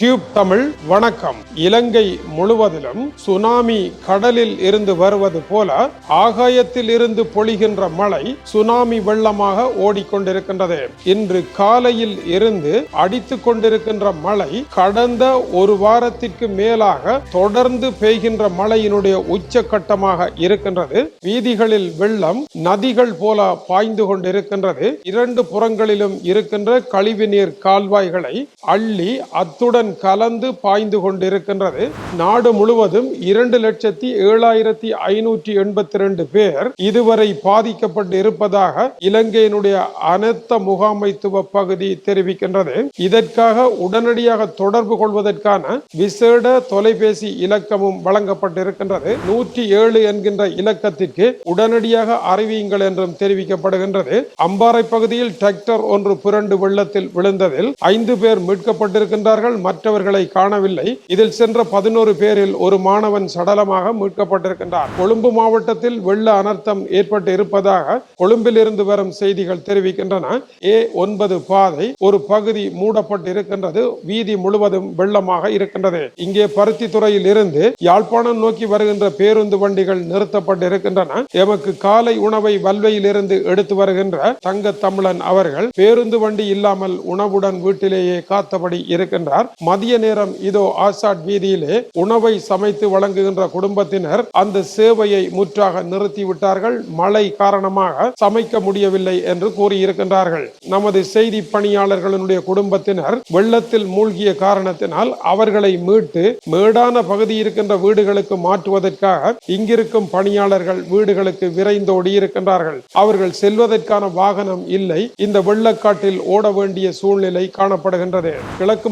Tube Tamil வணக்கம். இலங்கை முழுவதிலும் tsunami கடலில் இருந்து வருவது போல ஆகாயத்தில் இருந்து பொழிகின்ற மழை சுனாமி வெள்ளமாக ஓடிக்கொண்டிருக்கின்றது. இன்று காலையில் இருந்து அடித்துக் கொண்டிருக்கின்ற மழை கடந்த ஒரு வாரத்திற்கு மேலாக தொடர்ந்து பெய்கின்ற மழையினுடைய உச்சக்கட்டமாக இருக்கின்றது. வீதிகளில் வெள்ளம் நதிகள் போல பாய்ந்து கொண்டிருக்கின்றது. இரண்டு புறங்களிலும் இருக்கின்ற கழிவுநீர் கால்வாய்களை அள்ளி அத்துடன் கலந்து பாய்ந்து கொண்டிருக்கின்றது. நாடு முழுவதும் இரண்டு லட்சத்தி ஏழாயிரத்தி ஐநூற்றி எண்பத்தி ரெண்டு பேர் இதுவரை பாதிக்கப்பட்டு இருப்பதாக இலங்கையினுடைய அனைத்த முகாமைத்துவ பகுதி தெரிவிக்கின்றது. இதற்காக உடனடியாக தொடர்பு கொள்வதற்கான விசேட தொலைபேசி இலக்கமும் வழங்கப்பட்டிருக்கின்றது. நூற்றி ஏழு என்கின்ற இலக்கத்திற்கு உடனடியாக அறிவியுங்கள் என்றும் தெரிவிக்கப்படுகின்றது. அம்பாறை பகுதியில் டிராக்டர் ஒன்று புரண்டு வெள்ளத்தில் விழுந்ததில் ஐந்து பேர் மீட்கப்பட்டிருக்கின்றார்கள். மற்றவர்களை காணவில்லை. இதில் சென்ற பதினோரு பேரில் ஒரு மாணவன் சடலமாக மீட்கப்பட்டிருக்கின்றார் கொழும்பு மாவட்டத்தில் வெள்ள அனர்த்தம் ஏற்பட்டு இருப்பதாக கொழும்பில் இருந்து வரும் செய்திகள் தெரிவிக்கின்றன. ஏ ஒன்பது பாதை ஒரு பகுதி மூடப்பட்டு இருக்கின்றது வீதி முழுவதும் வெள்ளமாக இருக்கின்றது. இங்கே பருத்தித்துறையில் இருந்து யாழ்ப்பாணம் நோக்கி வருகின்ற பேருந்து வண்டிகள் நிறுத்தப்பட்டு இருக்கின்றன எமக்கு காலை உணவை வல்வையில் இருந்து எடுத்து வருகின்ற தங்க தமிழன் அவர்கள் பேருந்து வண்டி இல்லாமல் உணவுடன் வீட்டிலேயே காத்தபடி இருக்கின்றார். மதிய நேரம் இதோ ஆசாட் வீதியிலே உணவை சமைத்து வழங்குகின்ற குடும்பத்தினர் அந்த சேவையை முற்றாக நிறுத்திவிட்டார்கள். மழை காரணமாக சமைக்க முடியவில்லை என்று கூறியிருக்கின்றார்கள். நமது செய்தி பணியாளர்களுடைய குடும்பத்தினர் வெள்ளத்தில் மூழ்கிய காரணத்தினால் அவர்களை மீட்டு மேடான பகுதி இருக்கின்ற வீடுகளுக்கு மாற்றுவதற்காக இங்கிருக்கும் பணியாளர்கள் வீடுகளுக்கு விரைந்தோடி இருக்கின்றார்கள். அவர்கள் செல்வதற்கான வாகனம் இல்லை. இந்த வெள்ளக்காட்டில் ஓட வேண்டிய சூழ்நிலை காணப்படுகின்றது. கிழக்கு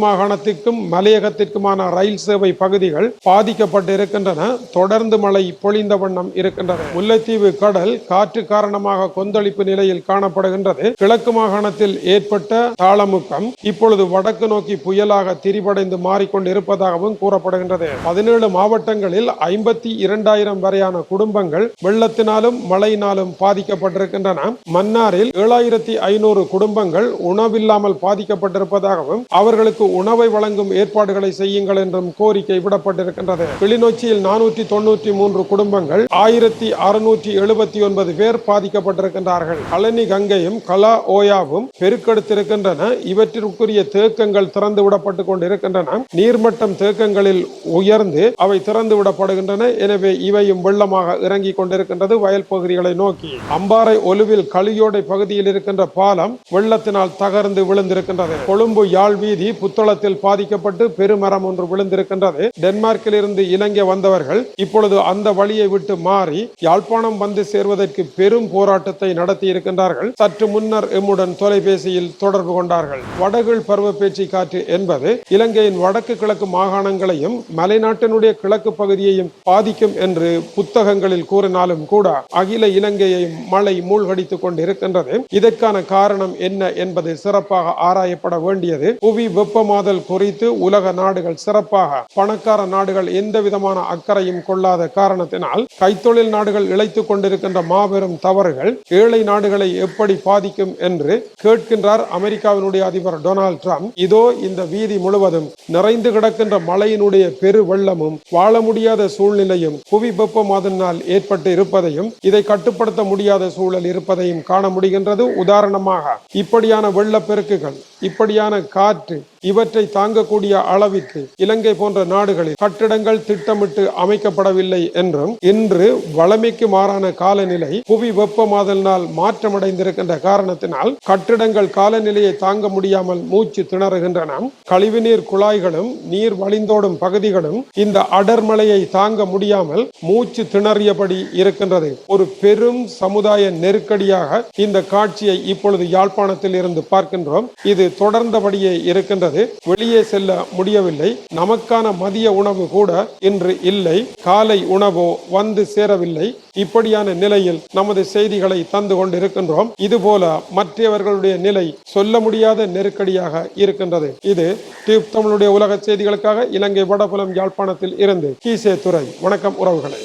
மாகாணத்திற்கும் மலையகத்திற்குமான ரயில் சேவை பகுதிகள் பாதிக்கப்பட்டு இருக்கின்றன தொடர்ந்து மழை பொழிந்த வண்ணம் இருக்கின்றன முல்லைத்தீவு கடல் காற்று காரணமாக கொந்தளிப்பு நிலையில் காணப்படுகின்றது. கிழக்கு மாகாணத்தில் ஏற்பட்ட தாளமுக்கம் இப்பொழுது வடக்கு நோக்கி புயலாக திரிபடைந்து மாறிக்கொண்டு இருப்பதாகவும் கூறப்படுகின்றது. பதினேழு மாவட்டங்களில் ஐம்பத்தி இரண்டாயிரம் வரையான குடும்பங்கள் வெள்ளத்தினாலும் மழையினாலும் பாதிக்கப்பட்டிருக்கின்றன. மன்னாரில் ஏழாயிரத்தி ஐநூறு குடும்பங்கள் உணவில்லாமல் பாதிக்கப்பட்டிருப்பதாகவும் அவர்களுக்கு உணவை வழங்கும் ஏற்பாடுகளை செய்யுங்கள் என்றும் கோரிக்கை விடப்பட்டிருக்கின்றது. கிளிநொச்சியில் நானூற்றி தொன்னூற்றி மூன்று குடும்பங்கள் ஆயிரத்தி அறுநூற்றி எழுபத்தி ஒன்பது பேர் பாதிக்கப்பட்டிருக்கின்றார்கள். கலனி கங்கையும் கலா ஓயாவும் பெருக்கெடுத்திருக்கின்றன. இவற்றிற்குரிய தேக்கங்கள் திறந்து விடப்பட்டு கொண்டிருக்கின்றன. நீர்மட்டம் தேக்கங்களில் உயர்ந்து அவை திறந்து விடப்படுகின்றன. எனவே இவையும் வெள்ளமாக இறங்கிக் கொண்டிருக்கின்றது. வயல் பகுதிகளை நோக்கி அம்பாறை ஒலுவில் களியோடை பகுதியில் இருக்கின்ற பாலம் வெள்ளத்தினால் தகர்ந்து விழுந்திருக்கின்றது. கொழும்பு யாழ் வீதி புத்தளத்தில் பாதி பாதிக்கப்பட்டு பெருமரம் ஒன்று விழுந்திருக்கின்றது. டென்மார்க்கில் இருந்து இலங்கை வந்தவர்கள் இப்பொழுது அந்த வழியை விட்டு மாறி யாழ்ப்பாணம் வந்து சேர்வதற்கு பெரும் போராட்டத்தை நடத்தி இருக்கின்றார்கள். சற்று முன்னர் எம்முடன் தொலைபேசியில் தொடர்பு கொண்டார்கள். வடகிழ் பருவப்பேச்சு காற்று என்பது இலங்கையின் வடக்கு கிழக்கு மாகாணங்களையும் மலைநாட்டினுடைய கிழக்கு பகுதியையும் பாதிக்கும் என்று புத்தகங்களில் கூறினாலும் கூட அகில இலங்கையை மழை மூழ்கடித்துக் கொண்டிருக்கின்றது. இதற்கான காரணம் என்ன என்பது சிறப்பாக ஆராயப்பட வேண்டியது. புவி வெப்பமாதல் குறை குறித்து உலக நாடுகள் சிறப்பாக பணக்கார நாடுகள் எந்த விதமான அக்கறையும் கொள்ளாத காரணத்தினால் கைத்தொழில் நாடுகள் இழைத்துக் கொண்டிருக்கின்ற மாபெரும் தவறுகள் ஏழை நாடுகளை எப்படி பாதிக்கும் என்று கேட்கின்றார் அமெரிக்காவினுடைய அதிபர் டொனால்டு டிரம்ப். இதோ இந்த வீதி முழுவதும் நிறைந்து கிடக்கின்ற மழையினுடைய பெரு வெள்ளமும் வாழ முடியாத சூழ்நிலையும் புவி வெப்பமாதலினால் ஏற்பட்டு இருப்பதையும் இதை கட்டுப்படுத்த முடியாத சூழல் இருப்பதையும் காண முடிகின்றது. உதாரணமாக இப்படியான வெள்ளப்பெருக்குகள் இப்படியான காற்று இவற்றை தாங்கக்கூடிய அளவிற்கு இலங்கை போன்ற நாடுகளில் கட்டிடங்கள் திட்டமிட்டு அமைக்கப்படவில்லை என்றும் இன்று வளமைக்கு மாறான காலநிலை புவி வெப்பமாதலினால் மாற்றமடைந்திருக்கின்ற காரணத்தினால் கட்டிடங்கள் காலநிலையை தாங்க முடியாமல் மூச்சு திணறுகின்றன. கழிவுநீர் குழாய்களும் நீர் வழிந்தோடும் பகுதிகளும் இந்த அடர்மலையை தாங்க முடியாமல் மூச்சு திணறியபடி இருக்கின்றது. ஒரு பெரும் சமுதாய நெருக்கடியாக இந்த காட்சியை இப்பொழுது யாழ்ப்பாணத்தில் இருந்து பார்க்கின்றோம். இது தொடர்ந்தபடியே இருக்கின்றது. வெளியே செல்ல முடியவில்லை. நமக்கான மதிய உணவு கூட இன்று இல்லை. காலை உணவோ வந்து சேரவில்லை. இப்படியான நிலையில் நமது செய்திகளை தந்து கொண்டிருக்கின்றோம். இதுபோல மற்றவர்களுடைய நிலை சொல்ல முடியாத நெருக்கடியாக இருக்கின்றது. இது டியூப் தமிழுடைய உலக செய்திகளுக்காக இலங்கை வடபுலம் யாழ்ப்பாணத்தில் இருந்து கீசே துறை வணக்கம் உறவுகளே.